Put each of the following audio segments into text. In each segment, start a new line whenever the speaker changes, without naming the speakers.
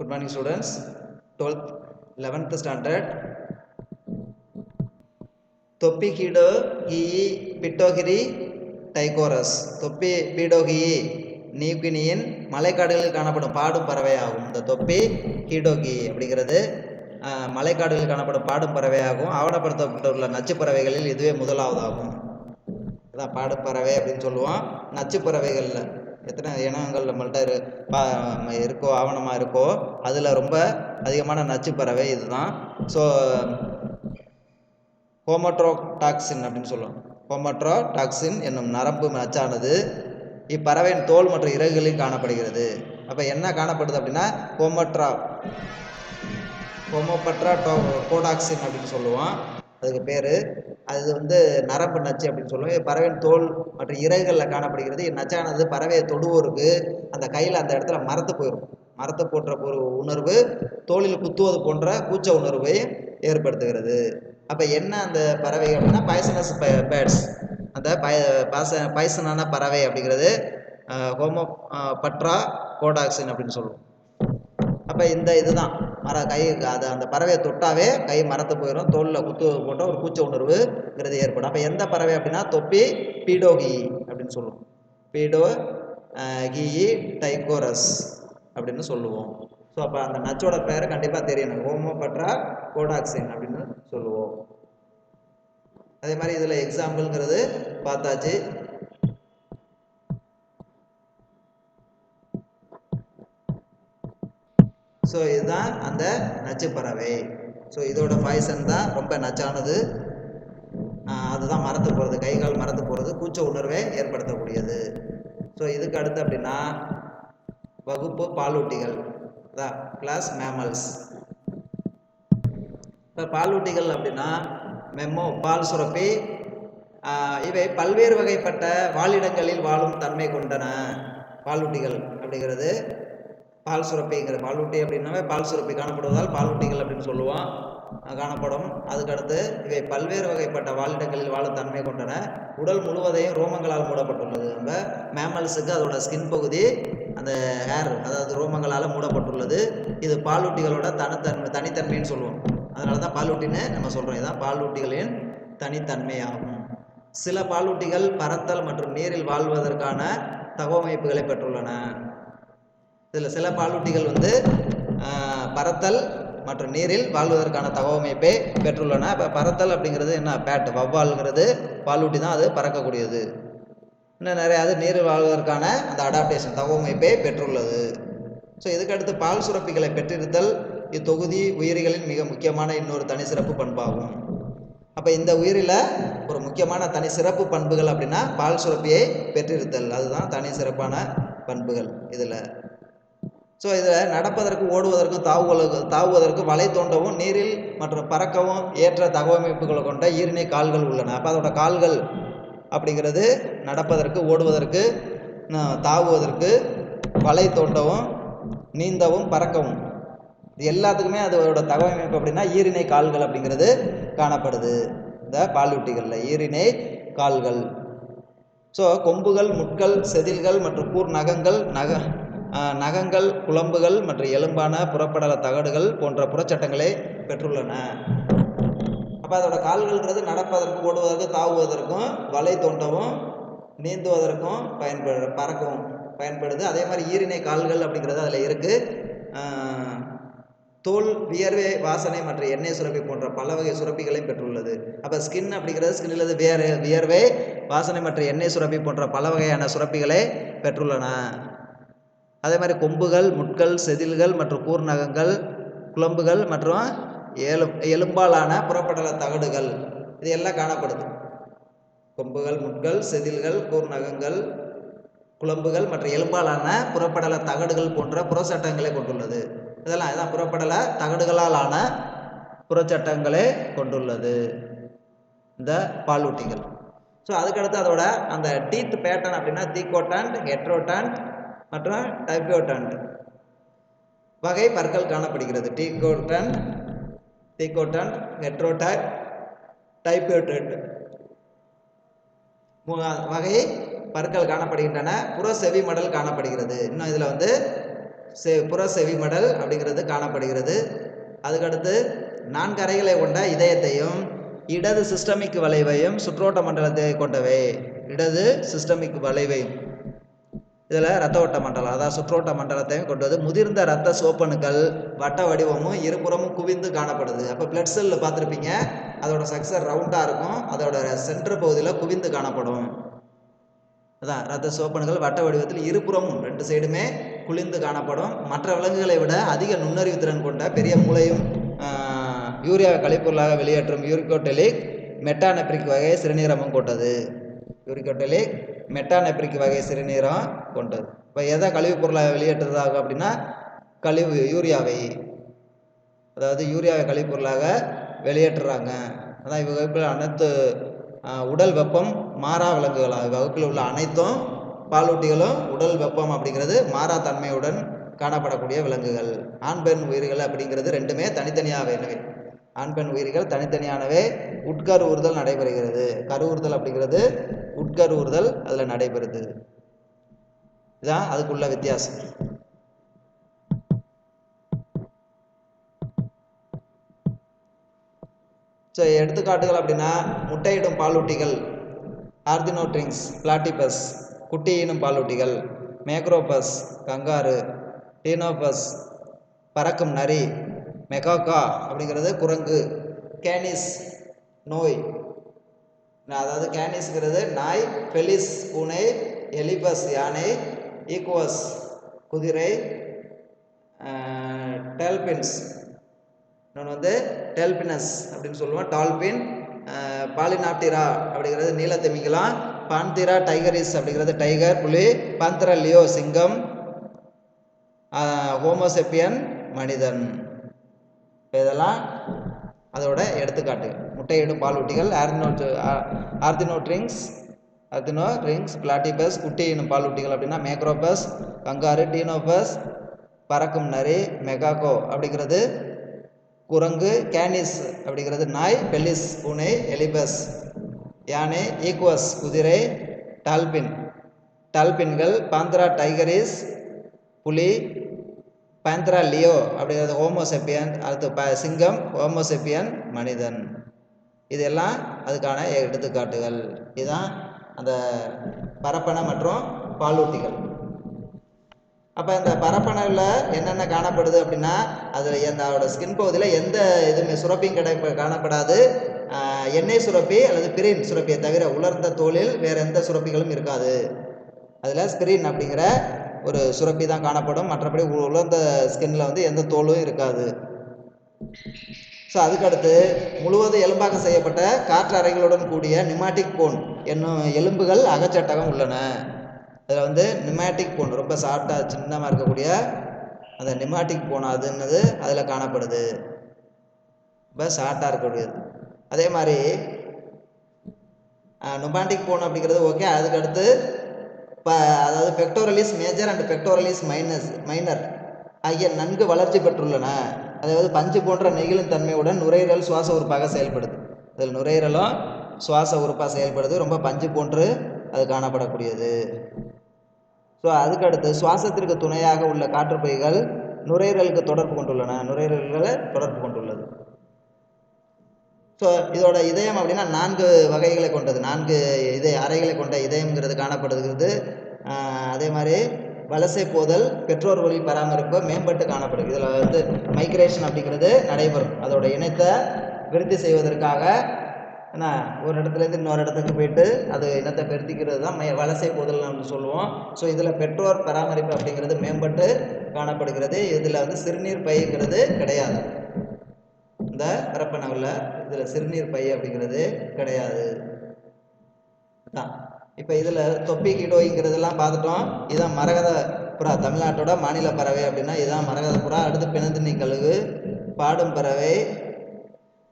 Good morning students twelfth eleventh standard தொப்பி கீடோ ஈ பிட்டோகிரி டைகோரஸ் தொப்பி பீடோகி நியூகினியின் மலைக்காடுகளில் காணப்படும் பாடும் பறவையாகும். இந்த தொப்பி கீடோகி அப்படிங்கிறது மலைக்காடுகளில் காணப்படும் பாடும் பறவையாகும். ஆவணப்படுத்தப்பட்டுள்ள நச்சு பறவைகளில் இதுவே முதலாவதாகும். அதான் பாடுப்பறவை அப்படின்னு சொல்லுவோம். நச்சு பறவைகளில் எத்தனை இனங்கள் நம்மள்கிட்ட இரு பா இருக்கோ ஆவணமாக இருக்கோ அதில் ரொம்ப அதிகமான நச்சு பறவை இதுதான். ஸோ ஹோமட்ரோடாக்சின் அப்படின்னு சொல்லுவோம். ஹோமட்ரோடாக்சின் என்னும் நரம்பு நச்சானது இப்பறவையின் தோல் மற்றும் இறகுகளில் காணப்படுகிறது. அப்போ என்ன காணப்படுது அப்படின்னா ஹோமட்ரா ஹோமோபட்ரா டோ கோடாக்சின் அப்படின்னு சொல்லுவோம். அதுக்கு பேர் அது வந்து நரம்பு நச்சு அப்படின்னு சொல்லுவோம் பறவையின் தோல் மற்றும் இறகுகளில் காணப்படுகிறது. இந்நச்சானது பறவையை தொடுவோருக்கு அந்த கையில் அந்த இடத்துல மரத்து போயிடும் மரத்தை போன்ற ஒரு உணர்வு தோலில் குத்துவது போன்ற கூச்ச உணர்வை ஏற்படுத்துகிறது. அப்போ என்ன அந்த பறவை அப்படின்னா பாய்சனஸ் பேர்ட்ஸ் அந்த பய பாச பாய்சனான பறவை அப்படிங்கிறது ஹோமோ பட்ரா கோடாக்சின் அப்படின்னு சொல்லுவோம். அப்போ இந்த இதுதான். மர கை அது அந்த பறவையை தொட்டாவே கை மரத்து போயிடும் தோலில் குத்து போன்ற ஒரு கூச்ச உணர்வுங்கிறது ஏற்படும். அப்போ எந்த பறவை அப்படின்னா தொப்பி பீடோகி அப்படின்னு சொல்லுவோம். பீடோ கீயி டைகோரஸ் அப்படின்னு சொல்லுவோம். ஸோ அப்போ அந்த நச்சோட பேரை கண்டிப்பாக தெரியணும் ஹோமோபட்ரா கோடாக்சின் அப்படின்னு சொல்லுவோம். அதே மாதிரி இதில் எக்ஸாம்பிள்ங்கிறது பார்த்தாச்சு. ஸோ இதுதான் அந்த நச்சு பறவை ஸோ இதோட பாய்சன் தான் ரொம்ப நச்சானது. அதுதான் மறந்து போகிறது கை கால் மறந்து போகிறது கூச்ச உணர்வை ஏற்படுத்தக்கூடியது. ஸோ இதுக்கு அடுத்து அப்படின்னா வகுப்பு பாலூட்டிகள். தான் கிளாஸ் மேமல்ஸ் இப்போ பாலூட்டிகள் அப்படின்னா மெம்மோ பால் சுரப்பி இவை பல்வேறு வகைப்பட்ட வாழிடங்களில் வாழும் தன்மை கொண்டன பாலூட்டிகள் அப்படிங்கிறது. பால் சுரப்பிங்கிற பாலூட்டி அப்படின்னாவே பால் சுரப்பி காணப்படுவதால் பாலூட்டிகள் அப்படின்னு சொல்லுவோம். காணப்படும். அதுக்கடுத்து இவை பல்வேறு வகைப்பட்ட வாழிடங்களில் வாழும் தன்மை கொண்டன. உடல் முழுவதையும் ரோமங்களால் மூடப்பட்டுள்ளது. நம்ம மேமல்ஸுக்கு அதோட ஸ்கின் பகுதி அந்த ஹேர் அதாவது ரோமங்களால் மூடப்பட்டுள்ளது. இது பாலூட்டிகளோட தனித்தன்மை தனித்தன்மைன்னு சொல்லுவோம். அதனால தான் பாலூட்டின்னு நம்ம சொல்கிறோம் இதுதான் பாலூட்டிகளின் தனித்தன்மையாகும். சில பாலூட்டிகள் பறத்தல் மற்றும் நீரில் வாழ்வதற்கான தகவமைப்புகளை பெற்றுள்ளன. இதில் சில பாலூட்டிகள் வந்து பறத்தல் மற்றும் நீரில் வாழ்வதற்கான தகவமைப்பை பெற்றுள்ளன. இப்போ பறத்தல் அப்படிங்கிறது என்ன? பேட் வவ்வால்ங்கிறது பாலூட்டி தான் அது பறக்கக்கூடியது. இன்னும் நிறையா அது நீரில் வாழ்வதற்கான அந்த அடாப்டேஷன் தகவமைப்பை பெற்றுள்ளது. ஸோ இதுக்கடுத்து பால் சுரப்பிகளை பெற்றிருத்தல் இத்தொகுதி உயிரிகளின் மிக முக்கியமான இன்னொரு தனி சிறப்பு பண்பாகும். அப்போ இந்த உயிரில் ஒரு முக்கியமான தனி சிறப்பு பண்புகள் அப்படின்னா பால் சுரப்பியை பெற்றிருத்தல். அதுதான் தனி சிறப்பான பண்புகள் இதில். ஸோ இதில் நடப்பதற்கு ஓடுவதற்கும் தாவுவதற்கு தாவுவதற்கு வலை தோண்டவும் நீரில் மற்றும் பறக்கவும் ஏற்ற தகவமைப்புகளை கொண்ட ஈரிணை கால்கள் உள்ளன. அப்போ அதோட கால்கள் அப்படிங்கிறது நடப்பதற்கு ஓடுவதற்கு தாவுவதற்கு வலை தோண்டவும் நீந்தவும் பறக்கவும். இது எல்லாத்துக்குமே அதோட தகவமைப்பு அப்படின்னா ஈரிணை கால்கள் அப்படிங்கிறது காணப்படுது. இந்த பாலூட்டிகளில் ஈரிணை கால்கள். ஸோ கொம்புகள் முட்கள் செதில்கள் மற்றும் கூர் நகங்கள் நக நகங்கள் குழம்புகள் மற்றும் எலும்பான புறப்படல தகடுகள் போன்ற புறச்சட்டங்களை பெற்றுள்ளன. அப்போ அதோட கால்கள்ங்கிறது நடப்பதற்கு ஓடுவதற்கு தாவுவதற்கும் வலை தோண்டவும் நீந்துவதற்கும் பயன்படு பறக்கவும் பயன்படுது. அதே மாதிரி ஈரினை கால்கள் அப்படிங்கிறது அதில் இருக்குது தோல் வியர்வை வாசனை மற்றும் எண்ணெய் சுரப்பி போன்ற பல வகை சுரப்பிகளையும் பெற்றுள்ளது. அப்போ ஸ்கின் அப்படிங்கிறது ஸ்கின்னில் வியர் வியர்வை வாசனை மற்றும் எண்ணெய் சுரப்பி போன்ற பல வகையான சுரப்பிகளை பெற்றுள்ளன. அதே மாதிரி கொம்புகள் முட்கள் செதில்கள் மற்றும் கூர்நகங்கள் குழம்புகள் மற்றும் எலும் எலும்பாலான புறப்படல தகடுகள். இது எல்லாம் காணப்படுது. கொம்புகள் முட்கள் செதில்கள் கூர்நகங்கள் குழம்புகள் மற்றும் எலும்பாலான புறப்படல தகடுகள் போன்ற புறச்சட்டங்களை கொண்டுள்ளது. இதெல்லாம் இதான் புறப்படல தகடுகளால் ஆன புறச்சட்டங்களை கொண்டுள்ளது. இந்த பாலூட்டிகள். ஸோ அதுக்கடுத்து அதோட அந்த டீத் பேட்டர்ன் அப்படின்னா தீக்கோட்டாண்ட் ஹெட்ரோட்டாண்ட் மற்றும் டைபியோட்டாண்ட் வகை பற்கள் காணப்படுகிறது. டீகோட்டாண்ட் தீக்கோட்டாண்ட் ஹெட்ரோட்டாண்ட் டைபியோட்டாண்ட் வகை பற்கள் காணப்படுகின்றன. புற செவி மடல் காணப்படுகிறது. இன்னும் இதில் வந்து செ புற செவி மடல் அப்படிங்கிறது காணப்படுகிறது. அதுக்கடுத்து நான்கு அறைகளை கொண்ட இதயத்தையும் இடது சிஸ்டமிக் வளைவையும் சுற்றோட்ட மண்டலத்தை கொண்டவை. இடது சிஸ்டமிக் வளைவையும். இதில் ரத்த ஓட்ட மண்டலம் அதாவது சுற்றோட்ட மண்டலத்தையும் கொண்டது முதிர்ந்த ரத்த சோப்பணுக்கள் வட்ட வடிவமும் இருபுறமும் குவிந்து காணப்படுது. அப்போ பிளட் செல்லில் பார்த்துருப்பீங்க அதோட சக்சர் ரவுண்டாக இருக்கும். அதோட சென்டர் பகுதியில் குவிந்து காணப்படும். அதான் ரத்த சோப்பணுகள் வட்ட வடிவத்தில் இருபுறமும் ரெண்டு சைடுமே குளிர்ந்து காணப்படும். மற்ற விலங்குகளை விட அதிக நுண்ணறிவு திறன் கொண்ட பெரிய மூளையும் யூரியா கழிப்பொருளாக வெளியேற்றும் யூரிகோட்டெலிக் மெட்டானெப்ரிக் வகை சிறுநீரமும் கொண்டது. யூரிகோட்டெலிக் மெட்டானெப்ரிக் வகை சிறுநீரம் கொண்டது. இப்போ எதை கழிவுப் பொருளாக வெளியேற்றதாகும் அப்படின்னா கழிவு யூரியாவை. அதாவது யூரியாவை கழிவுப் பொருளாக வெளியேற்றுறாங்க. அதான் இவ்வகுப்பில் அனைத்து உடல் வெப்பம் மாறா விலங்குகளாக வகுப்பில் உள்ள அனைத்தும் பாலூட்டிகளும் உடல் வெப்பம் அப்படிங்கிறது மாறா தன்மையுடன் காணப்படக்கூடிய விலங்குகள். ஆண் பெண் உயிர்கள் அப்படிங்கிறது ரெண்டுமே தனித்தனியாகவே ஆண் பெண் உயிர்கள் தனித்தனியானவே உட்கரு ஊறுதல் நடைபெறுகிறது. கருவுறுதல் அப்படிங்கிறது உட்கரு ஊறுதல் அதில் நடைபெறுது. இதான் அதுக்குள்ள வித்தியாசம். ஸோ எடுத்துக்காட்டுகள் அப்படின்னா முட்டையிடும் பாலூட்டிகள் ஆர்தினோட்ரிங்ஸ் பிளாட்டிபஸ் குட்டியினும் பாலூட்டிகள் மேக்ரோபஸ் கங்காரு டீனோபஸ் பறக்கும் நரி மெகாக்கா அப்படிங்கிறது குரங்கு. கேனிஸ் நோய். நான் அதாவது கேனிஸ்ங்கிறது நாய் பெலிஸ் பூனை எலிபஸ் யானை ஈக்குவஸ் குதிரை டெல்பின்ஸ். இன்னொன்று வந்து டெல்பினஸ் அப்படின்னு சொல்லுவோம். டால்பின் பாலினாப்டிரா அப்படிங்கிறது நீலத்திமிங்கலம் பான்திரா டைகரிஸ் அப்படிங்கிறது டைகர் புலி பாந்திரா லியோ சிங்கம் ஹோமோசெப்பியன் மனிதன். இப்போ இதெல்லாம் அதோட எடுத்துக்காட்டு. முட்டையிடும் பாலூட்டிகள் ஆர்தினோட் ஆர்தினோட்ரிங்ஸ் ஆர்தினோ ரிங்ஸ் பிளாட்டிபஸ் குட்டியினும் பாலூட்டிகள் அப்படின்னா மேக்ரோபஸ் கங்காரு டீனோபஸ் பறக்கும் நரி மெகாகோ அப்படிங்கிறது குரங்கு கேனிஸ் அப்படிங்கிறது நாய் பெல்லிஸ் பூனை எலிபஸ் யானை ஈக்குவஸ் குதிரை டால்பின். டால்பின்கள் பாந்திரா டைகரிஸ் புலி பேந்த்ரா லியோ அப்படிங்கிறது ஹோமோசெப்பியன் அடுத்து ப சிங்கம் ஹோமோசெப்பியன் மனிதன். இதெல்லாம் அதுக்கான எடுத்துக்காட்டுகள். இதுதான் அந்த பரப்பன மற்றும் பாலூட்டிகள். அப்போ இந்த பரப்பனவில் என்னென்ன காணப்படுது அப்படின்னா அதில் எந்த அதோட ஸ்கின் பகுதியில் எந்த இதுவுமே சுரப்பியும் கிடை காணப்படாது. எண்ணெய் சுரப்பி அல்லது பிரின் சுரப்பியை தவிர உலர்ந்த தோலில் வேறு எந்த சுரப்பிகளும் இருக்காது. அதில் ஸ்பிரின் அப்படிங்கிற ஒரு சுரப்பி தான் காணப்படும். மற்றபடி உலர்ந்த ஸ்கின்ல வந்து எந்த தோலும் இருக்காது. ஸோ அதுக்கடுத்து முழுவதும் எலும்பாக செய்யப்பட்ட காற்று அறைகளுடன் கூடிய நிமாட்டிக் போன் என்னும் எலும்புகள் அகச்சட்டகம் உள்ளன. அதில் வந்து நிமாட்டிக் போன் ரொம்ப சாஃப்டாக சின்னமாக இருக்கக்கூடிய அந்த நிமாட்டிக் போன் அதுன்னது அதில் காணப்படுது. ரொம்ப ஷார்ட்டாக இருக்கக்கூடியது. அதே மாதிரி நொமாண்டிக் போன் அப்படிங்கிறது ஓகே அதுக்கடுத்து இப்போ அதாவது pectoralis major and pectoralis minus minor ஆகிய நன்கு வளர்ச்சி பெற்றுள்ளன. அதாவது பஞ்சு போன்ற நெகிழும் தன்மையுடன் நுரையீரல் சுவாச உறுப்பாக செயல்படுது. அதில் நுரையீரலும் சுவாச உறுப்பாக செயல்படுது. ரொம்ப பஞ்சு போன்று அது காணப்படக்கூடியது. ஸோ அதுக்கடுத்து சுவாசத்திற்கு துணையாக உள்ள காற்றுப்பைகள் நுரையீரலுக்கு தொடர்பு கொண்டுள்ளன. நுரையீரல்களை தொடர்பு கொண்டுள்ளது. ஸோ இதோட இதயம் அப்படின்னா நான்கு வகைகளை கொண்டது. நான்கு இதய அறைகளை கொண்ட இதயம்ங்கிறது காணப்படுகிறது. அதே மாதிரி வலசை போதல் பெற்றோர் வழி பராமரிப்பு மேம்பட்டு காணப்படும் இதில் வந்து மைக்ரேஷன் அப்படிங்கிறது நடைபெறும். அதோட இனத்தை விருத்தி செய்வதற்காக என்ன ஒரு இடத்துலேருந்து இன்னொரு இடத்துக்கு போயிட்டு அது இனத்தை பெருத்திக்கிறது தான் மை வலசை போதல் நம்ம சொல்லுவோம். ஸோ இதில் பெற்றோர் பராமரிப்பு அப்படிங்கிறது மேம்பட்டு காணப்படுகிறது. இதில் வந்து சிறுநீர் பைங்கிறது கிடையாது. இந்த பரப்பனவில் இதில் சிறுநீர் பை அப்படிங்கிறது கிடையாது. தான் இப்போ இதில் தொப்பி கிடோய்ங்கிறதெல்லாம் பார்த்துட்டோம். இதுதான் மரகத புறா தமிழ்நாட்டோட மாநில பறவை அப்படின்னா இதுதான் மரகத புறா அடுத்து பிணந்தினி கழுகு பாடும் பறவை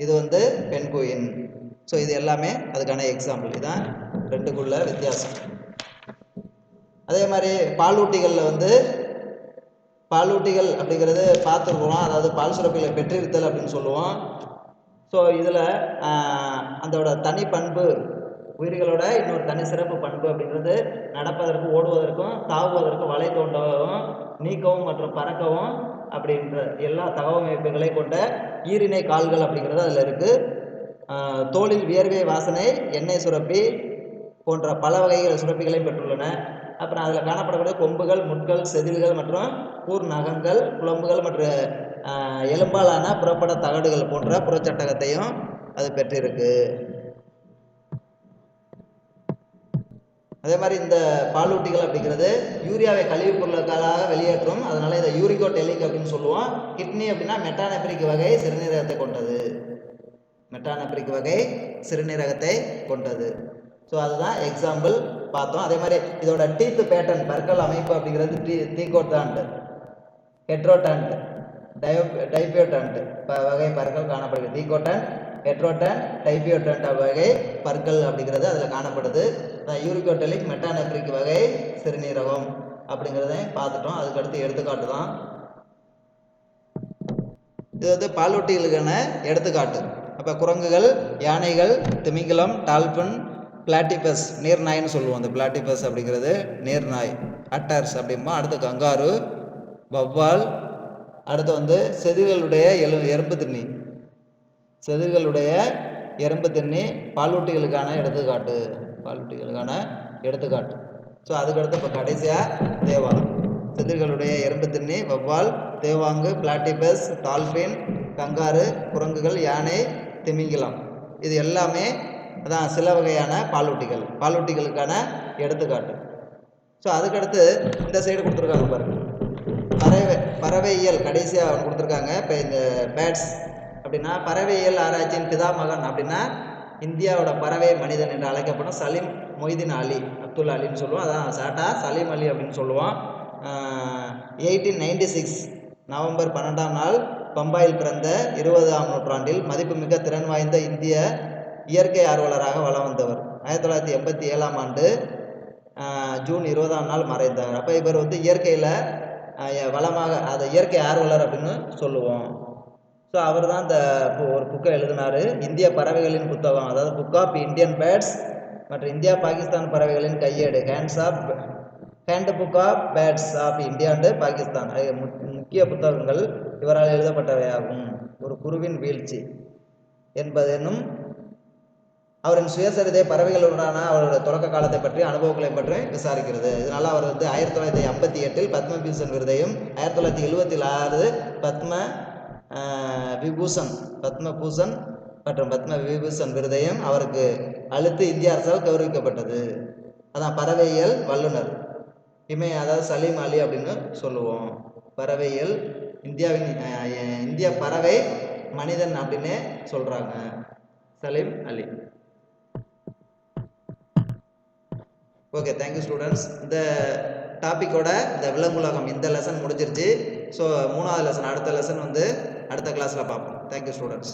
இது வந்து பெண்குயின் ஸோ இது எல்லாமே அதுக்கான எக்ஸாம்பிள் இதுதான் ரெண்டுக்குள்ள வித்தியாசம். அதே மாதிரி பாலூட்டிகளில் வந்து பாலூட்டிகள் அப்படிங்கிறது பார்த்துருக்குறோம். அதாவது பால் சுரப்பிகளை பெற்றிருத்தல் அப்படின்னு சொல்லுவோம். ஸோ இதில் அதோட தனி பண்பு உயிர்களோட இன்னொரு தனி சிறப்பு பண்பு அப்படின்றது நடப்பதற்கு ஓடுவதற்கும் தாவுவதற்கும் வலை தோண்டவும் நீக்கவும் மற்றும் பறக்கவும் அப்படின்ற எல்லா தகவமைப்புகளை கொண்ட ஈரிணை கால்கள் அப்படிங்கிறது அதில் இருக்குது தோளில் வியர்வை வாசனை எண்ணெய் சுரப்பி போன்ற பல வகைகள் சுரப்பிகளையும் பெற்றுள்ளன. அப்புறம் அதில் காணப்படக்கூடிய கொம்புகள் முட்கள் செதில்கள் மற்றும் கூர் நகங்கள் குழம்புகள் மற்றும் எலும்பாலான புறப்பட தகடுகள் போன்ற புறச்சட்டகத்தையும் அது பெற்றிருக்கு. அதே மாதிரி இந்த பாலூட்டிகள் அப்படிங்கிறது யூரியாவை கழிவுப் பொருளுக்காக வெளியேற்றும் அதனால இதை யூரிகோ டெலிக் அப்படின்னு சொல்லுவோம். கிட்னி அப்படின்னா மெட்டானெப்ரிக் வகை சிறுநீரகத்தை கொண்டது. மெட்டானெப்ரிக் வகை சிறுநீரகத்தை கொண்டது. ஸோ அதுதான் எக்ஸாம்பிள் பார்த்தோம். அதே மாதிரி இதோட டீத் பேட்டர்ன் பற்கள் அமைப்பு அப்படிங்கிறது டீ தீகோட்டான்ட் ஹெட்ரோட்டான்ட் டயோ டைபியோட்டான்ட் வகை பற்கள் காணப்படுகிறது. டீகோட்டன் ஹெட்ரோட்டன் டைபியோட்டன்ட் வகை பற்கள் அப்படிங்கிறது அதில் காணப்படுது. யூரிகோட்டலிக் மெட்டானெப்ரிக் வகை சிறுநீரகம் அப்படிங்கிறதையும் பார்த்துட்டோம். அதுக்கடுத்து எடுத்துக்காட்டு தான். இது வந்து பாலூட்டிகளுக்கான எடுத்துக்காட்டு. அப்போ குரங்குகள் யானைகள் திமிங்கலம் டால்பன் பிளாட்டிபஸ் நீர்நாய்ன்னு சொல்லுவோம். அந்த பிளாட்டிபஸ் அப்படிங்கிறது நீர்நாய். அட்டர்ஸ் அப்படிம்போம் அடுத்து கங்காரு வவ்வால் அடுத்து வந்து செதில்களுடைய எலு எறும்பு திண்ணி. செதில்களுடைய எறும்பு திண்ணி பாலூட்டிகளுக்கான எடுத்துக்காட்டு. பாலூட்டிகளுக்கான எடுத்துக்காட்டு. ஸோ அதுக்கடுத்து இப்போ கடைசியாக தேவாரம். செதில்களுடைய எறும்பு திண்ணி வவ்வால் தேவாங்கு பிளாட்டிபஸ் டால்பின் கங்காரு குரங்குகள் யானை திமிங்கிலம். இது எல்லாமே அதான் சில வகையான பாலூட்டிகள். பாலூட்டிகளுக்கான எடுத்துக்காட்டு. ஸோ அதுக்கடுத்து இந்த சைடு கொடுத்துருக்காங்க பாருங்கள் பறவை பறவையியல் கடைசியாக கொடுத்துருக்காங்க. இப்போ இந்த பேட்ஸ் அப்படின்னா பறவையியல் ஆராய்ச்சியின் பிதாமகன் அப்படின்னா இந்தியாவோட பறவை மனிதன் என்று அழைக்கப்படும் சலீம் மொய்தீன் அலி அப்துல் அலின்னு சொல்லுவோம். அதான் சாட்டா சலீம் அலி அப்படின்னு சொல்லுவோம். எயிட்டீன் நைன்டி சிக்ஸ் நவம்பர் பன்னெண்டாம் நாள் பம்பாயில் பிறந்த இருபதாம் நூற்றாண்டில் மதிப்புமிக்க திறன் வாய்ந்த இந்திய இயற்கை ஆர்வலராக வளம் வந்தவர். ஆயிரத்தி தொள்ளாயிரத்தி எண்பத்தி ஏழாம் ஆண்டு ஜூன் இருபதாம் நாள் மறைந்தார். அப்போ இவர் வந்து இயற்கையில் வளமாக அதை இயற்கை ஆர்வலர் அப்படின்னு சொல்லுவோம். ஸோ அவர் தான் இந்த ஒரு புக்கை எழுதினார். இந்திய பறவைகளின் புத்தகம் அதாவது புக் ஆஃப் இந்தியன் பேர்ட்ஸ் மற்றும் இந்தியா பாகிஸ்தான் பறவைகளின் கையேடு hands of handbook of birds of India and Pakistan ஆகிய முக்கிய புத்தகங்கள் இவரால் எழுதப்பட்டவையாகும். ஒரு குருவின் வீழ்ச்சி என்பதெனும் அவரின் சுயசரிதை பறவைகளுடனான அவரோட தொடக்க காலத்தை பற்றி அனுபவங்களை பற்றி விசாரிக்கிறது. இதனால அவர் வந்து ஆயிரத்தி தொள்ளாயிரத்தி ஐம்பத்தி எட்டில் பத்மபூஷன் விருதையும் ஆயிரத்தி தொள்ளாயிரத்தி எழுபத்தி ஆறு பத்ம விபூஷன் பத்மபூஷன் மற்றும் பத்ம விபூஷன் விருதையும் அவருக்கு அழுத்து இந்திய அரசால் கௌரவிக்கப்பட்டது. அதான் பறவையியல் வல்லுனர் இமை அதாவது சலீம் அலி அப்படின்னு சொல்லுவோம். பறவையியல் இந்தியாவின் இந்திய பறவை மனிதன் அப்படின்னு சொல்கிறாங்க Salim Ali. Okay thank you students இந்த டாப்பிக்கோட இந்த விலங்குலகம் இந்த லெசன் முடிஞ்சிருச்சு. ஸோ மூணாவது லெசன் அடுத்த லெசன் வந்து அடுத்த கிளாஸில் பார்ப்போம். Thank you students